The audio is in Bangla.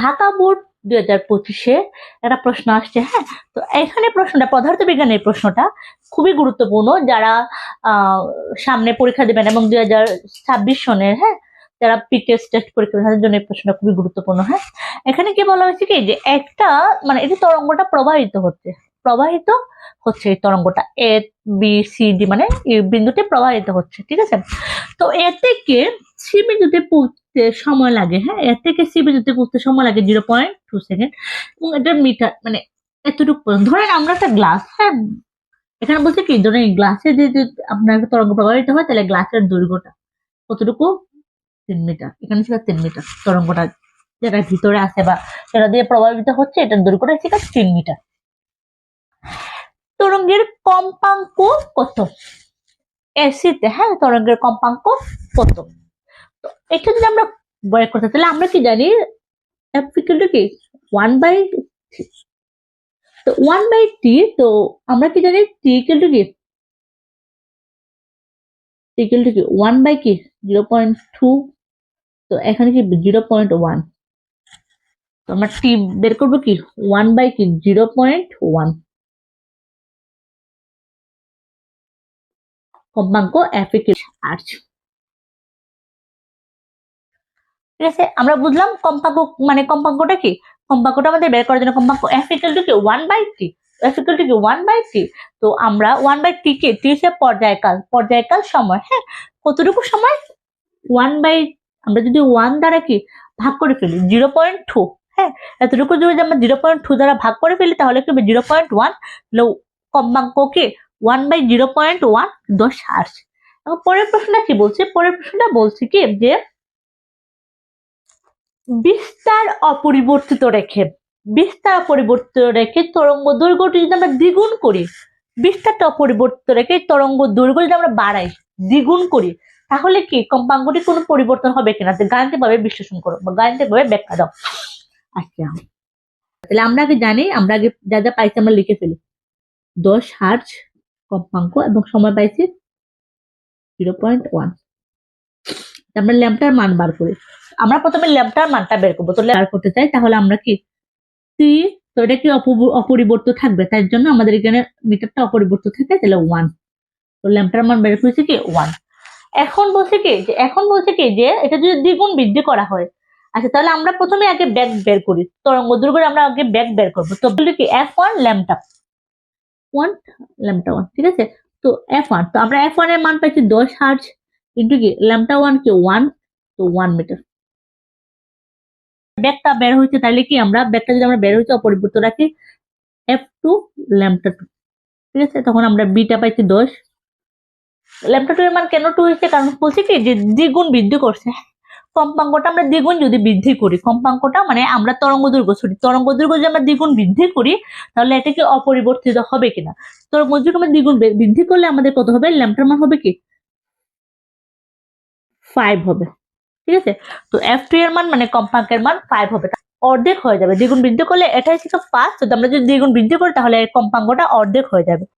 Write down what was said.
ঢাকা বোর্ড দুই হাজার পঁচিশে একটা প্রশ্ন আসছে হ্যাঁ? তো এখানে প্রশ্নটা, পদার্থ বিজ্ঞানের প্রশ্নটা খুবই গুরুত্বপূর্ণ। যারা সামনে পরীক্ষা দেবেন এবং দুই হাজার ছাব্বিশ সনের হ্যাঁ? যারা পিটেস্ট টেস্ট পরীক্ষা তাদের জন্য এই প্রশ্নটা খুবই গুরুত্বপূর্ণ হ্যাঁ? এখানে কি বলা হয়েছে কি, যে একটা মানে এই তরঙ্গটা প্রবাহিত হচ্ছে প্রবাহিত হচ্ছে এই তরঙ্গটা এ বি সি ডি মানে এই বিন্দুতে প্রবাহিত হচ্ছে, ঠিক আছে? তো এ থেকে সি বিন্দুতে সময় লাগে হ্যাঁ? এর থেকে সি বিন্দুতে পৌঁছতে সময় লাগে জিরো পয়েন্ট টু সেকেন্ড এবং এটা মিটার মানে এতটুকু ধরেন আমরা একটা গ্লাস হ্যাঁ? এখানে বলছে কি, ধরেন গ্লাসে যে আপনার তরঙ্গ প্রবাহিত হয়, তাহলে গ্লাসের দৈর্ঘ্যটা কতটুকু? তিন মিটার এখানে ছিল তিন মিটার তরঙ্গটা যেটা ভিতরে আছে বা যেটা দিয়ে প্রভাবিত হচ্ছে, এটার দৈর্ঘ্যটা ছিল তিন মিটার তরঙ্গের কম্পাঙ্ক কত? এসিতে হ্যাঁ? তরঙ্গের কম্পাঙ্ক কত? এটা যদি আমরা বের করতে তাহলে আমরা কি জানি? ইকুয়াল কি? ওয়ান বাই তো ওয়ান বাই টি তো আমরা কি জানি? টি ইকুয়াল টু কি? টি কি? ওয়ান বাই কি? জিরো পয়েন্ট টু তো এখানে কি? জিরো পয়েন্ট ওয়ান তো আমরা টি বের করব কি? ওয়ান বাই কি? জিরো পয়েন্ট ওয়ান কম্পাঙ্ক ইকুয়াল আর্চ ঠিক আছে? আমরা বুঝলাম কম্পাঙ্ক মানে কম্পাঙ্কটা কি? কম্পাঙ্কটা আমাদের বের করার জন্য কম্পাঙ্ক এফ ইকুয়াল টু কি? One by T F equal to কি? ওয়ান বাই টি তো আমরা ওয়ান বাই টি কে টি হচ্ছে পর্যায়কাল পর্যায়কাল সময় হ্যাঁ? কতটুকু সময়? ওয়ান বাই আমরা যদি ওয়ান দ্বারা কি? ভাগ করে ফেলি জিরো পয়েন্ট টু হ্যাঁ? এতটুকু যদি আমরা জিরো পয়েন্ট টু দ্বারা ভাগ করে ফেলি, তাহলে কি জিরো পয়েন্ট ওয়ান কম্পাঙ্ক কি? One by zero point one দশ এবং পরের প্রশ্নটা কি বলছে? পরের প্রশ্নটা বলছে কি যে বিস্তার অপরিবর্তিত রেখে, বিস্তার অপরিবর্তিত রেখে তরঙ্গ দৈর্ঘ্যটি যদি আমরা দ্বিগুণ করি, বিস্তারটা অপরিবর্তিত রেখে তরঙ্গ দৈর্ঘ্য যদি আমরা বাড়াই, দ্বিগুণ করি, তাহলে কি কম্পাঙ্কটি কোনো পরিবর্তন হবে কিনা? গাণিতিক ভাবে বিশ্লেষণ করো বা গাণিতিক ভাবে ব্যাখ্যা দাও। আচ্ছা। তাহলে আমরা আগে জানি, আমরা আগে যা যা পাইছি আমরা লিখে ফেলি। দশ হার্জ কম্পাঙ্ক এবং সময় পাইছি জিরো পয়েন্ট ওয়ান আমরা ল্যাম্পটার মান বার করি। আমরা প্রথমে ল্যাম্পটার মানটা বের করব। তো বার করতে চাই, তাহলে আমরা কি সি, তো এটা কি অপরিবর্তিত থাকবে? তার জন্য আমাদের এখানে মিটারটা অপরিবর্তিত থাকে, তাহলে ওয়ান তো ল্যাম্পটার মান বের করেছে কি? ওয়ান এখন বলছে কি, যে, এখন বলছে কি, যে, এটা যদি দ্বিগুণ বৃদ্ধি করা হয় আচ্ছা তাহলে আমরা প্রথমে আগে ব্যাগ বের করি, তরঙ্গ দৈর্ঘ্য আমরা আগে ব্যাগ বের করব। তো বলি কি এফ ওয়ান ল্যাম্পটা ওয়ান ল্যাম্পটা ওয়ান ঠিক আছে? তো এফ ওয়ান তো আমরা এফ ওয়ানের মান পাইছি দশ হার্জ ইন্টু কি ল্যাম্পটা ওয়ান কি ওয়ান তো ওয়ান মিটার ব্যাগটা বের হয়েছে তাহলে কি আমরা ব্যাগটা যদি আমরা বের হয়েছে অপরিবর্তিত রাখি এফ টু ল্যাম্পটা টু ঠিক আছে? তখন আমরা বিটা পাইছি দশ। ল্যাম্পটা টু এর মান কেন টু হয়েছে? কারণ বলছি কি, যে দ্বিগুণ বৃদ্ধি করছে। কম্পাঙ্কটা আমরা দ্বিগুণ যদি বৃদ্ধি করি, কম্পাঙ্কটা মানে আমরা তরঙ্গ দৈর্ঘ্য সরি তরঙ্গ দৈর্ঘ্য যদি আমরা দ্বিগুণ বৃদ্ধি করি, তাহলে এটা কি অপরিবর্তিত হবে কিনা? তরঙ্গ দৈর্ঘ্য আমরা দ্বিগুণ বৃদ্ধি করলে আমাদের কত হবে? ল্যাম্পটার মান হবে কি? ফাইভ হবে। ঠিক আছে? তো এফ টু এর মান মানে কম্পাঙ্কের মান ফাইভ হবে। অর্ধেক হয়ে যাবে। দ্বিগুণ বৃদ্ধি করলে এটাই ছিল ফার্স্ট তো আমরা যদি দ্বিগুণ বৃদ্ধি করি তাহলে কম্পাঙ্কটা অর্ধেক হয়ে যাবে।